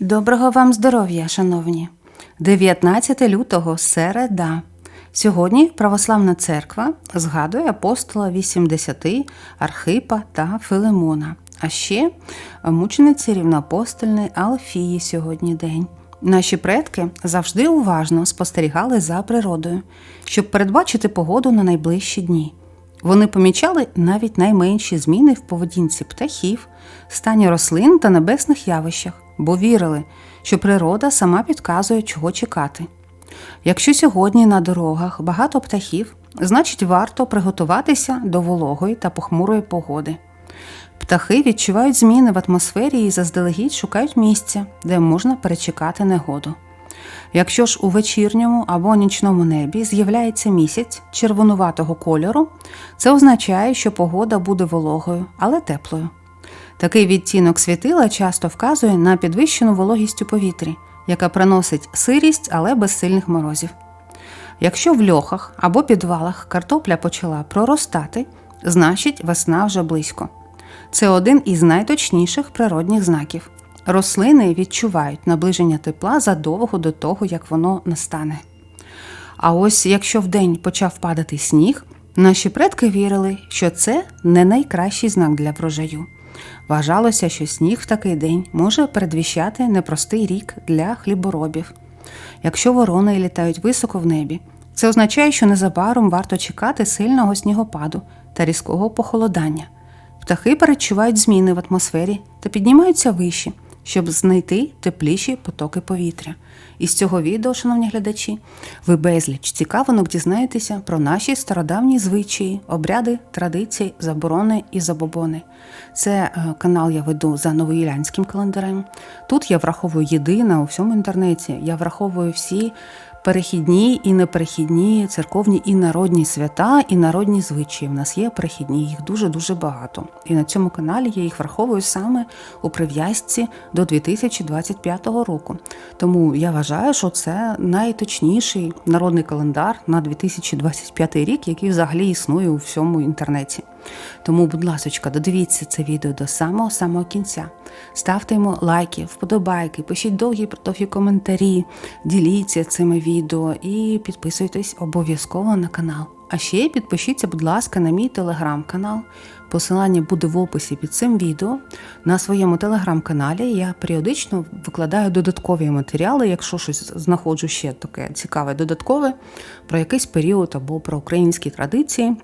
Доброго вам здоров'я, шановні! 19 лютого середа. Сьогодні Православна церква згадує апостола 80 Архипа та Филимона, а ще мучениці рівноапостольної Алфії сьогодні день. Наші предки завжди уважно спостерігали за природою, щоб передбачити погоду на найближчі дні. Вони помічали навіть найменші зміни в поведінці птахів, стані рослин та небесних явищах, бо вірили, що природа сама підказує, чого чекати. Якщо сьогодні на дорогах багато птахів, значить варто приготуватися до вологої та похмурої погоди. Птахи відчувають зміни в атмосфері і заздалегідь шукають місця, де можна перечекати негоду. Якщо ж у вечірньому або нічному небі з'являється місяць червонуватого кольору, це означає, що погода буде вологою, але теплою. Такий відтінок світила часто вказує на підвищену вологість у повітрі, яка приносить сирість, але без сильних морозів. Якщо в льохах або підвалах картопля почала проростати, значить весна вже близько. Це один із найточніших природних знаків. Рослини відчувають наближення тепла задовго до того, як воно настане. А ось якщо вдень почав падати сніг, наші предки вірили, що це не найкращий знак для врожаю. Вважалося, що сніг в такий день може передвіщати непростий рік для хліборобів. Якщо ворони літають високо в небі, це означає, що незабаром варто чекати сильного снігопаду та різкого похолодання. Птахи перечувають зміни в атмосфері та піднімаються вище, щоб знайти тепліші потоки повітря. І з цього відео, шановні глядачі, ви безліч цікавинок дізнаєтеся про наші стародавні звичаї, обряди, традиції, заборони і забобони. Це е, канал я веду за новоїлянським календарем. Тут я враховую єдине у всьому інтернеті. Я враховую всі перехідні і неперехідні церковні і народні свята, і народні звичаї. У нас є перехідні, їх дуже-дуже багато. І на цьому каналі я їх враховую саме у прив'язці до 2025 року. Тому я вважаю, що це найточніший народний календар на 2025 рік, який взагалі існує у всьому інтернеті. Тому, будь ласка, додивіться це відео до самого самого кінця. Ставте йому лайки, вподобайки, пишіть довгі довгі коментарі, діліться цими відео і підписуйтесь обов'язково на канал. А ще підпишіться, будь ласка, на мій телеграм-канал. Посилання буде в описі під цим відео. На своєму телеграм-каналі я періодично викладаю додаткові матеріали, якщо щось знаходжу ще таке цікаве, додаткове про якийсь період або про українські традиції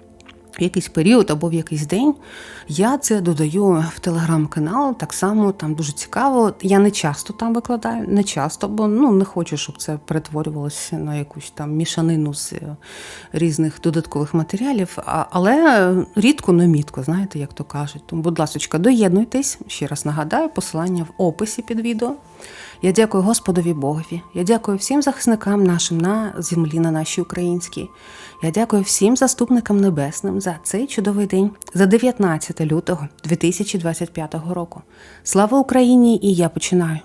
в якийсь період або в якийсь день я це додаю в телеграм-канал. Так само там дуже цікаво. Я не часто там викладаю, не часто, бо ну не хочу, щоб це перетворювалося на якусь там мішанину з е, різних додаткових матеріалів. Але рідко но мітко, знаєте, як то кажуть. Тому, будь ласка, доєднуйтесь. Ще раз нагадаю, посилання в описі під відео. Я дякую Господові Богові. Я дякую всім захисникам нашим на землі, на нашій українській. Я дякую всім заступникам небесним за цей чудовий день, за 19 лютого 2025 року. Слава Україні! І я починаю.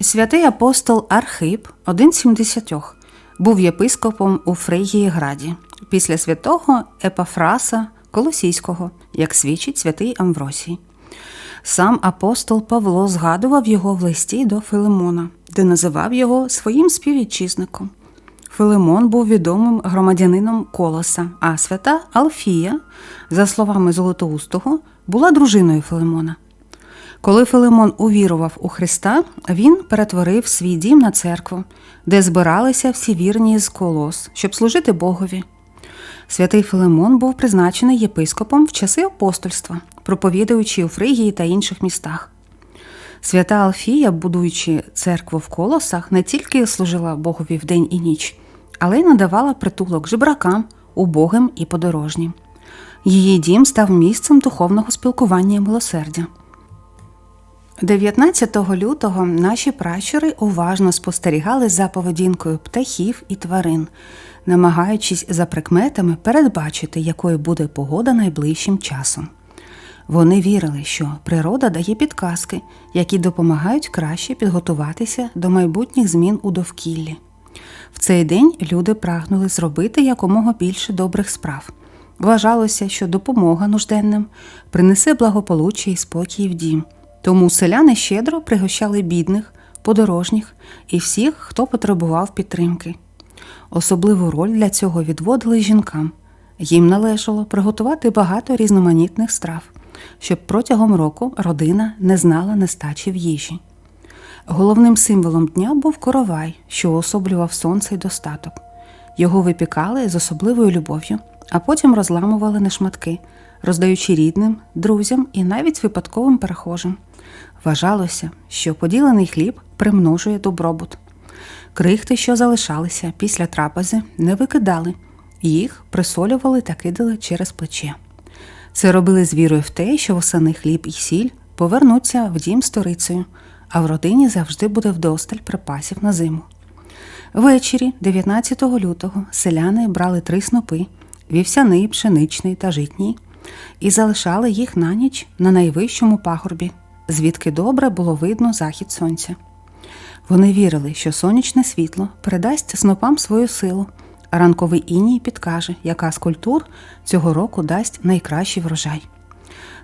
Святий апостол Архип, один з сімдесятьох, був єпископом у Фригії Граді після святого Епафраса Колосійського, як свідчить святий Амвросій. Сам апостол Павло згадував його в листі до Филимона, де називав його своїм співвітчизником. Филимон був відомим громадянином Колоса, а свята Алфія, за словами Золотоустого, була дружиною Филимона. Коли Филимон увірував у Христа, він перетворив свій дім на церкву, де збиралися всі вірні з колос, щоб служити Богові. Святий Филимон був призначений єпископом в часи апостольства, проповідуючи у Фригії та інших містах. Свята Алфія, будуючи церкву в колосах, не тільки служила Богові вдень і ніч, але й надавала притулок жебракам, убогим і подорожнім. Її дім став місцем духовного спілкування і милосердя. 19 лютого наші пращури уважно спостерігали за поведінкою птахів і тварин, намагаючись за прикметами передбачити, якою буде погода найближчим часом. Вони вірили, що природа дає підказки, які допомагають краще підготуватися до майбутніх змін у довкіллі. В цей день люди прагнули зробити якомога більше добрих справ. Вважалося, що допомога нужденним принесе благополуччя і спокій в дім, Тому селяни щедро пригощали бідних, подорожніх і всіх, хто потребував підтримки. Особливу роль для цього відводили жінкам. Їм належало приготувати багато різноманітних страв, щоб протягом року родина не знала нестачі в їжі. Головним символом дня був коровай, що уособлював сонце й достаток. Його випікали з особливою любов'ю, а потім розламували на шматки, роздаючи рідним, друзям і навіть випадковим перехожим. Вважалося, що поділений хліб примножує добробут. Крихти, що залишалися після трапези, не викидали, їх присолювали та кидали через плече. Це робили з вірою в те, що восени хліб і сіль повернуться в дім сторицею, а в родині завжди буде вдосталь припасів на зиму. Ввечері, 19 лютого, селяни брали три снопи вівсяний, пшеничний та житній, і залишали їх на ніч на найвищому пагорбі, звідки добре було видно захід сонця. Вони вірили, що сонячне світло передасть снопам свою силу, а ранковий іній підкаже, яка з культур цього року дасть найкращий врожай.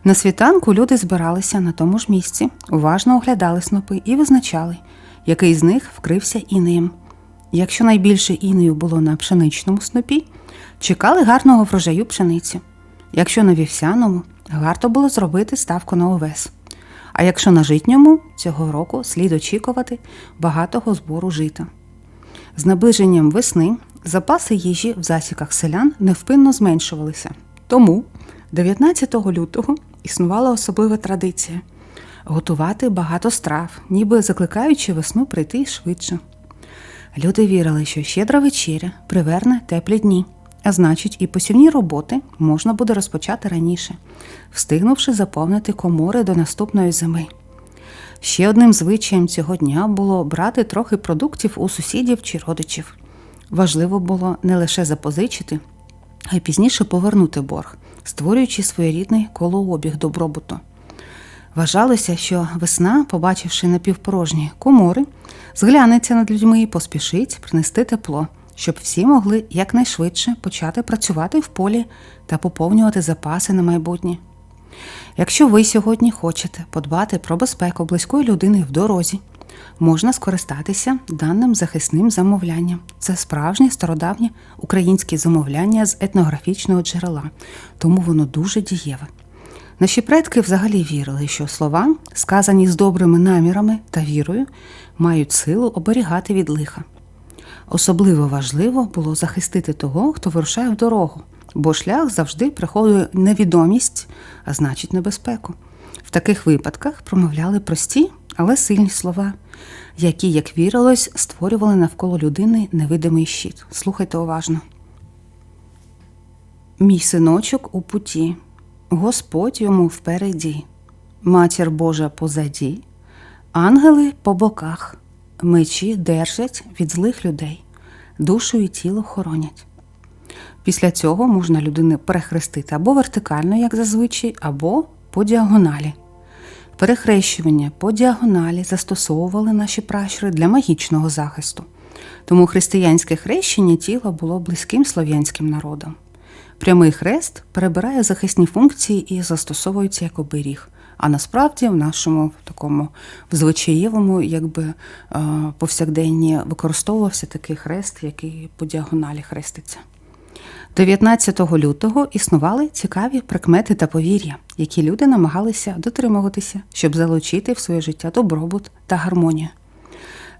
На світанку люди збиралися на тому ж місці, уважно оглядали снопи і визначали, який з них вкрився інеєм. Якщо найбільше інею було на пшеничному снопі, чекали гарного врожаю пшениці. Якщо на вівсяному, варто було зробити ставку на овес. А якщо на житньому, цього року слід очікувати багатого збору жита. З наближенням весни запаси їжі в засіках селян невпинно зменшувалися. Тому 19 лютого існувала особлива традиція готувати багато страв, ніби закликаючи весну прийти швидше. Люди вірили, що щедра вечеря приверне теплі дні, а значить, і посівні роботи можна буде розпочати раніше, встигнувши заповнити комори до наступної зими. Ще одним звичаєм цього дня було брати трохи продуктів у сусідів чи родичів. Важливо було не лише запозичити, а й пізніше повернути борг, створюючи своєрідний колообіг добробуту. Вважалося, що весна, побачивши напівпорожні комори, зглянеться над людьми і поспішить принести тепло, щоб всі могли якнайшвидше почати працювати в полі та поповнювати запаси на майбутнє. Якщо ви сьогодні хочете подбати про безпеку близької людини в дорозі, можна скористатися даним захисним замовлянням. Це справжнє стародавнє українське замовляння з етнографічного джерела, тому воно дуже дієве. Наші предки взагалі вірили, що слова, сказані з добрими намірами та вірою, мають силу оберігати від лиха. Особливо важливо було захистити того, хто вирушає в дорогу, бо шлях завжди приходить невідомість, а значить небезпеку. В таких випадках промовляли прості, але сильні слова, які, як вірилось, створювали навколо людини невидимий щит. Слухайте уважно. Мій синочок у путі, Господь йому впереді, матір Божа позаді, ангели по боках, мечі держать від злих людей, душу і тіло хоронять. Після цього можна людини перехрестити або вертикально, як зазвичай, або по діагоналі. Перехрещування по діагоналі застосовували наші пращури для магічного захисту, тому християнське хрещення тіла було близьким слов'янським народам. Прямий хрест перебирає захисні функції і застосовується як оберіг. А насправді в нашому такому звичаєвому, якби е, повсякденні використовувався такий хрест, який по діагоналі хреститься. 19 лютого існували цікаві прикмети та повір'я, які люди намагалися дотримуватися, щоб залучити в своє життя добробут та гармонію.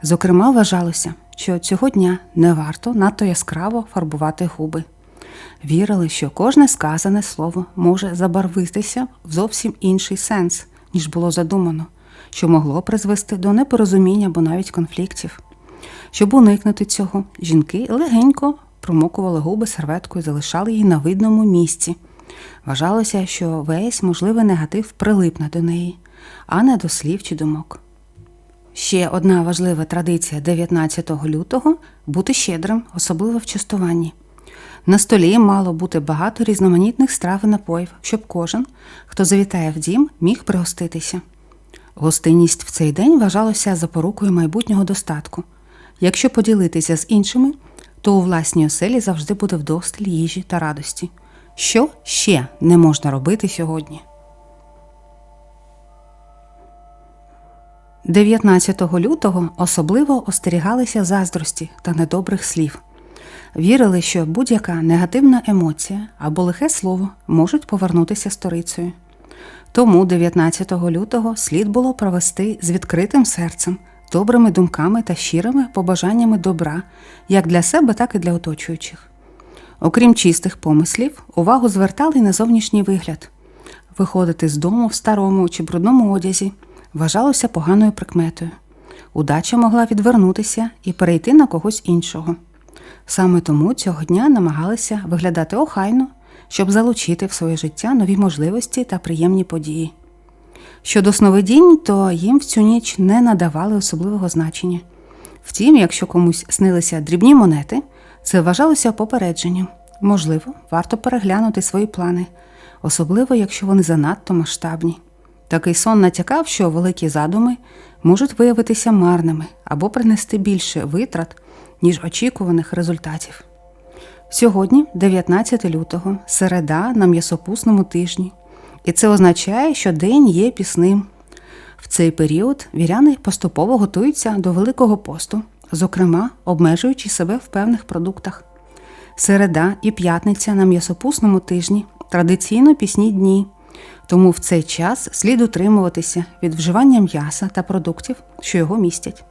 Зокрема, вважалося, що цього дня не варто надто яскраво фарбувати губи. Вірили, що кожне сказане слово може забарвитися в зовсім інший сенс, ніж було задумано, що могло призвести до непорозуміння або навіть конфліктів. Щоб уникнути цього, жінки легенько промокували губи серветкою і залишали її на видному місці. Вважалося, що весь можливий негатив прилипне до неї, а не до слів чи думок. Ще одна важлива традиція 19 лютого бути щедрим, особливо в частуванні. На столі мало бути багато різноманітних страв і напоїв, щоб кожен, хто завітає в дім, міг пригоститися. Гостинність в цей день вважалося запорукою майбутнього достатку. Якщо поділитися з іншими, то у власній оселі завжди буде вдосталь їжі та радості. Що ще не можна робити сьогодні? 19 лютого особливо остерігалися заздрості та недобрих слів. Вірили, що будь-яка негативна емоція або лихе слово можуть повернутися сторицею. Тому 19 лютого слід було провести з відкритим серцем, добрими думками та щирими побажаннями добра як для себе, так і для оточуючих. Окрім чистих помислів, увагу звертали на зовнішній вигляд. Виходити з дому в старому чи брудному одязі вважалося поганою прикметою. Удача могла відвернутися і перейти на когось іншого. Саме тому цього дня намагалися виглядати охайно, щоб залучити в своє життя нові можливості та приємні події. Щодо сновидінь, то їм в цю ніч не надавали особливого значення. Втім, якщо комусь снилися дрібні монети, це вважалося попередженням. Можливо, варто переглянути свої плани, особливо якщо вони занадто масштабні. Такий сон натякав, що великі задуми можуть виявитися марними або принести більше витрат, ніж очікуваних результатів. Сьогодні, 19 лютого, середа на м'ясопусному тижні, і це означає, що день є пісним. В цей період віряни поступово готуються до Великого посту, зокрема обмежуючи себе в певних продуктах. Середа і п'ятниця на м'ясопусному тижні традиційно пісні дні, тому в цей час слід утримуватися від вживання м'яса та продуктів, що його містять.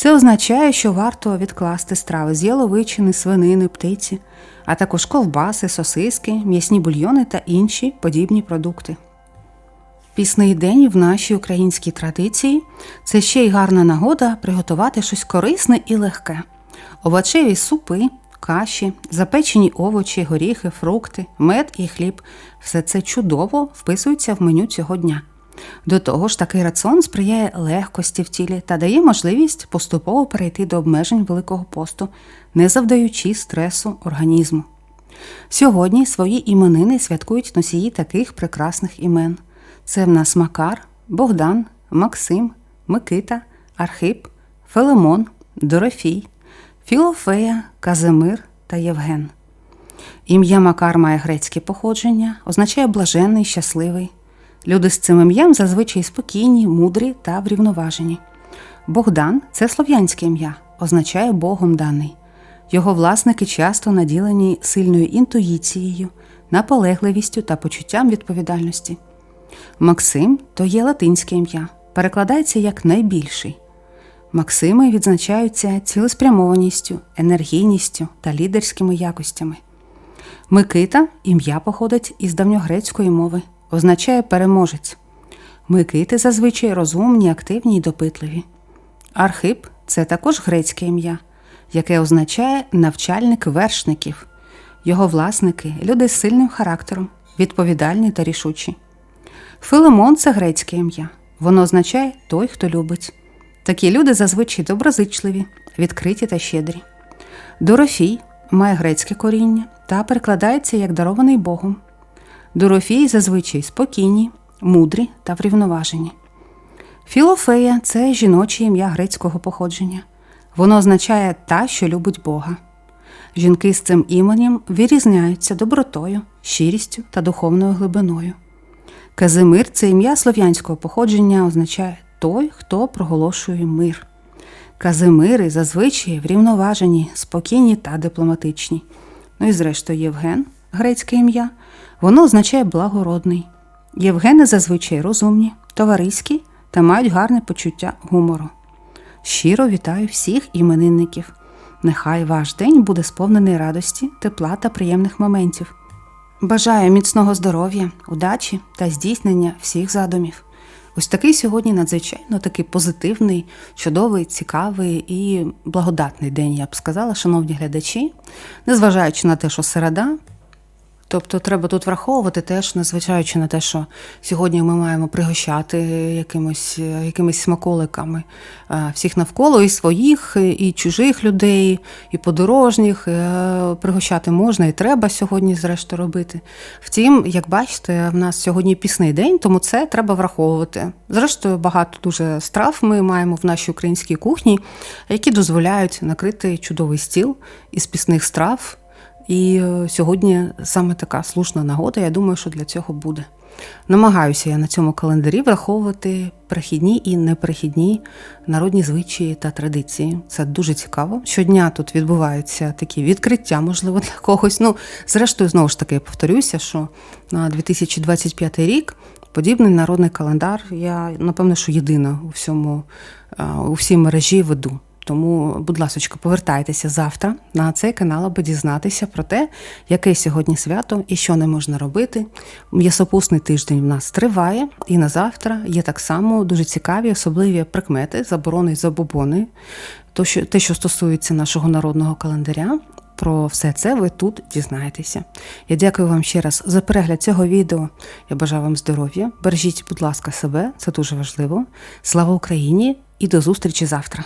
Це означає, що варто відкласти страви з яловичини, свинини, птиці, а також ковбаси, сосиски, м'ясні бульйони та інші подібні продукти. Пісний день в нашій українській традиції це ще й гарна нагода приготувати щось корисне і легке: овочеві супи, каші, запечені овочі, горіхи, фрукти, мед і хліб все це чудово вписується в меню цього дня. До того ж, такий раціон сприяє легкості в тілі та дає можливість поступово перейти до обмежень Великого посту, не завдаючи стресу організму. Сьогодні свої іменини святкують носії таких прекрасних імен. Це в нас Макар, Богдан, Максим, Микита, Архип, Фелемон, Дорофій, Філофея, Казимир та Євген. Ім'я Макар має грецьке походження, означає блаженний, щасливий. Люди з цим ім'ям зазвичай спокійні, мудрі та врівноважені. Богдан це слов'янське ім'я, означає Богом даний. Його власники часто наділені сильною інтуїцією, наполегливістю та почуттям відповідальності. Максим то є латинське ім'я, перекладається як найбільший. Максими відзначаються цілеспрямованістю, енергійністю та лідерськими якостями. Микита ім'я походить із давньогрецької мови, означає переможець. Микити зазвичай розумні, активні й допитливі. Архип це також грецьке ім'я, яке означає навчальник вершників. Його власники люди з сильним характером, відповідальні та рішучі. Филимон це грецьке ім'я. Воно означає той, хто любить. Такі люди зазвичай доброзичливі, відкриті та щедрі. Дорофій має грецьке коріння та перекладається як дарований Богом. Дорофій зазвичай спокійні, мудрі та врівноважені. Філофея це жіноче ім'я грецького походження. Воно означає та, що любить Бога. Жінки з цим іменем вирізняються добротою, щирістю та духовною глибиною. Казимир це ім'я слов'янського походження означає той, хто проголошує мир. Казимири зазвичай врівноважені, спокійні та дипломатичні. Ну і, зрештою, Євген, грецьке ім'я, воно означає благородний. Євгени зазвичай розумні, товариські та мають гарне почуття гумору. Щиро вітаю всіх іменинників. Нехай ваш день буде сповнений радості, тепла та приємних моментів. Бажаю міцного здоров'я, удачі та здійснення всіх задумів. Ось такий сьогодні надзвичайно такий позитивний, чудовий, цікавий і благодатний день, я б сказала, шановні глядачі, незважаючи на те, що середа. Тобто треба тут враховувати теж, незважаючи на те, що сьогодні ми маємо пригощати якимось, якимись смаколиками е, всіх навколо, і своїх, і чужих людей, і подорожніх. Е, Пригощати можна і треба сьогодні, зрештою, робити. Втім, як бачите, в нас сьогодні пісний день, тому це треба враховувати. Зрештою, багато дуже страв ми маємо в нашій українській кухні, які дозволяють накрити чудовий стіл із пісних страв. І е, сьогодні саме така слушна нагода. Я думаю, що для цього буде. Намагаюся я на цьому календарі враховувати перехідні і неперехідні народні звичаї та традиції. Це дуже цікаво. Щодня тут відбуваються такі відкриття, можливо, для когось. Ну, зрештою, знову ж таки, я повторюся, що на 2025 рік подібний народний календар я напевно, що єдина у всьому е, у всій мережі веду. Тому, будь ласка, повертайтеся завтра на цей канал, аби дізнатися про те, яке сьогодні свято і що не можна робити. М'ясопусний тиждень в нас триває, і на завтра є так само дуже цікаві, особливі прикмети, заборони й забобони. То, що, те, що стосується нашого народного календаря, про все це ви тут дізнаєтеся. Я дякую вам ще раз за перегляд цього відео. Я бажаю вам здоров'я. Бережіть, будь ласка, себе, це дуже важливо. Слава Україні і до зустрічі завтра!